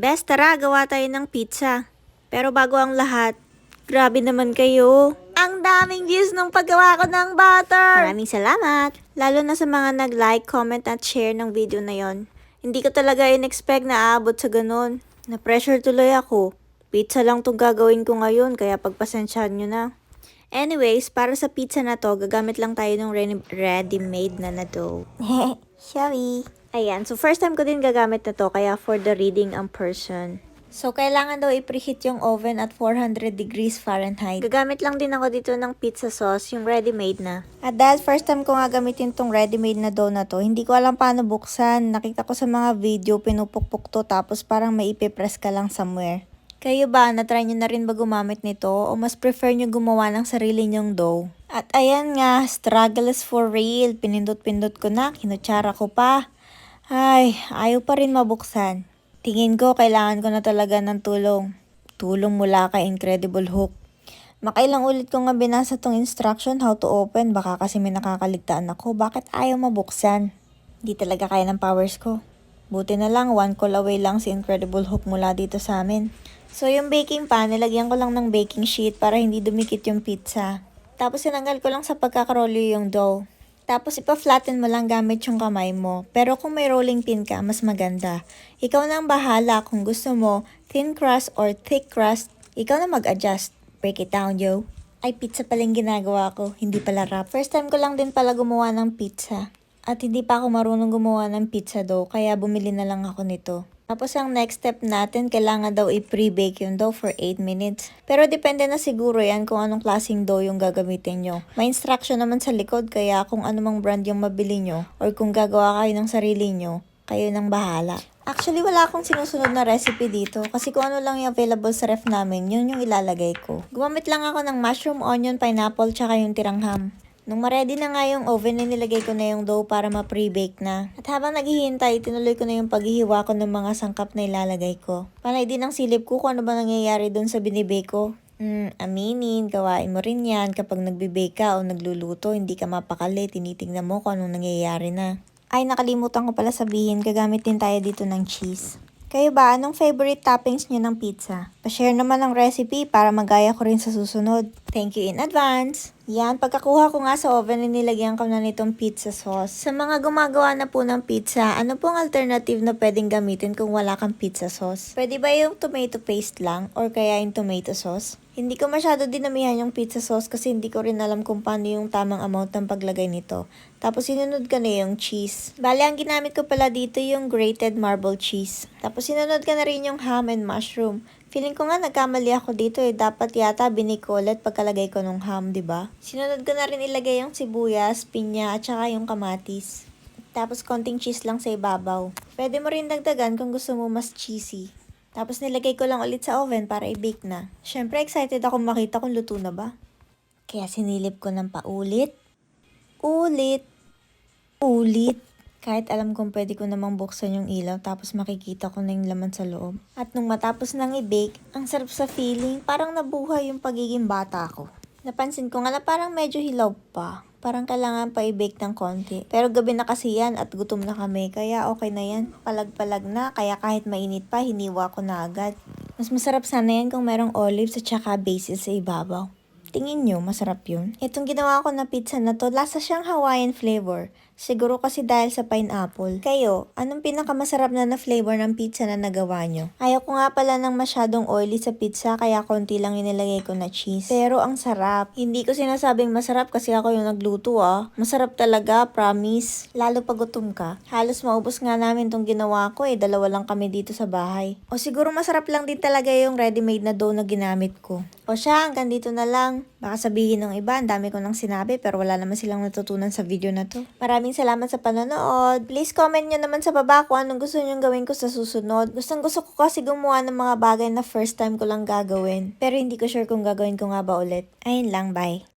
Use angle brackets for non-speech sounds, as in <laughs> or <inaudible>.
Best, tara, gawa tayo ng pizza. Pero bago ang lahat, grabe naman kayo. Ang daming views nung paggawa ko ng butter! Maraming salamat! Lalo na sa mga nag-like, comment at share ng video na yon. Hindi ko talaga in-expect na aabot sa ganun. Na-pressure tuloy ako. Pizza lang tong gagawin ko ngayon, kaya pagpasensyahan nyo na. Anyways, para sa pizza na to, gagamit lang tayo ng re- ready-made na na dough. <laughs> Shall we? Ayan, so first time ko din gagamit na to, kaya for the reading ang person. So, kailangan daw i-preheat yung oven at 400 degrees Fahrenheit. Gagamit lang din ako dito ng pizza sauce, yung ready-made na. At dahil first time ko nga gamitin tong ready-made na dough na to, hindi ko alam paano buksan. Nakita ko sa mga video, pinupukpuk to, tapos parang may ipipress ka lang somewhere. Kayo ba, na-try nyo na rin ba gumamit nito o mas prefer nyo gumawa ng sarili nyong dough? At ayan nga, struggle is for real. Pinindot-pindot ko na, kinutsara ko pa. Ay, ayaw pa rin mabuksan. Tingin ko, kailangan ko na talaga ng tulong. Tulong mula kay Incredible Hook. Makailang ulit ko nga binasa tong instruction how to open. Baka kasi may nakakaligtaan ako. Bakit ayaw mabuksan? Di talaga kaya ng powers ko. Buti na lang, one call away lang si Incredible Hook mula dito sa amin. So yung baking pan, nilagyan ko lang ng baking sheet para hindi dumikit yung pizza. Tapos sinanggal ko lang sa pagkakarolyo yung dough. Tapos ipa-flatten mo lang gamit yung kamay mo. Pero kung may rolling pin ka, mas maganda. Ikaw na ang bahala kung gusto mo thin crust or thick crust. Ikaw na mag-adjust. Break it down, yo. Ay, pizza pala yung ginagawa ko. Hindi pala wrap. First time ko lang din pala gumawa ng pizza. At hindi pa ako marunong gumawa ng pizza dough, kaya bumili na lang ako nito. Tapos ang next step natin, kailangan daw i-pre-bake yung dough for 8 minutes. Pero depende na siguro yan kung anong klaseng dough yung gagamitin nyo. May instruction naman sa likod, kaya kung anumang brand yung mabili nyo, or kung gagawa kayo ng sarili nyo, kayo nang bahala. Actually, wala akong sinusunod na recipe dito kasi kung ano lang yung available sa ref namin, yun yung ilalagay ko. Gumamit lang ako ng mushroom, onion, pineapple, tsaka yung tirang ham. Nung ma-ready na nga yung oven, nilagay ko na yung dough para ma-pre-bake na. At habang naghihintay, tinuloy ko na yung paghihiwa ko ng mga sangkap na ilalagay ko. Panay din ang silip ko kung ano ba nangyayari dun sa binibake ko. Hmm, aminin, gawain mo rin yan kapag nagbe-bake ka o nagluluto, hindi ka mapakali, tinitingnan mo kung anong nangyayari na. Ay, nakalimutan ko pala sabihin, gagamit din tayo dito ng cheese. Kayo ba, anong favorite toppings nyo ng pizza? Pa-share naman ng recipe para magaya ko rin sa susunod. Thank you in advance! Yan, pagkakuha ko nga sa oven, nilagyan ko na nitong pizza sauce. Sa mga gumagawa na po ng pizza, ano pong alternative na pwedeng gamitin kung wala kang pizza sauce? Pwede ba yung tomato paste lang or kaya yung tomato sauce? Hindi ko masyado dinamihan yung pizza sauce kasi hindi ko rin alam kung paano yung tamang amount ng paglagay nito. Tapos sinunod ko na yung cheese. Bale, ang ginamit ko pala dito yung grated marble cheese. Tapos sinunod ka na rin yung ham and mushroom. Feeling ko nga nagkamali ako dito eh. Dapat yata binig ko ulit pagkalagay ko ng ham, ba? Sinunod ko na rin ilagay yung sibuyas, pinya, at saka yung kamatis. Tapos konting cheese lang sa ibabaw. Pwede mo rin dagdagan kung gusto mo mas cheesy. Tapos nilagay ko lang ulit sa oven para i-bake na. Siyempre excited ako makita kung luto na ba. Kaya sinilip ko ng paulit. Ulit. Ulit. Kahit alam kong pwede ko namang buksan yung ilaw tapos makikita ko na yung laman sa loob. At nung matapos nang i-bake, ang sarap sa feeling, parang nabuhay yung pagiging bata ko. Napansin ko nga na parang medyo hilaw pa. Parang kailangan pa i-bake ng konti. Pero gabi na kasi yan at gutom na kami, kaya okay na yan. Palag-palag na, kaya kahit mainit pa, hiniwa ko na agad. Mas masarap sana yan kung merong olives at saka basil sa ibabaw. Tingin nyo, masarap yun. Itong ginawa ko na pizza na to, lasa siyang Hawaiian flavor. Siguro kasi dahil sa pineapple. Kayo, anong pinakamasarap na na flavor ng pizza na nagawa nyo? Ayaw ko nga pala ng masyadong oily sa pizza kaya konti lang inilagay ko na cheese. Pero ang sarap. Hindi ko sinasabing masarap kasi ako yung nagluto ah. Masarap talaga, promise. Lalo pag gutom ka. Halos maubos nga namin tong ginawa ko eh. Dalawa lang kami dito sa bahay. O siguro masarap lang din talaga yung ready-made na dough na ginamit ko. O siya, hanggang dito na lang. Baka sabihin ng iba, ang dami ko nang sinabi pero wala naman silang natutunan sa video na to. Maraming salamat sa panonood. Please comment nyo naman sa baba kung anong gusto nyo gawin ko sa susunod. Gustong gusto ko kasi gumawa ng mga bagay na first time ko lang gagawin. Pero hindi ko sure kung gagawin ko nga ba ulit. Ayun lang, bye.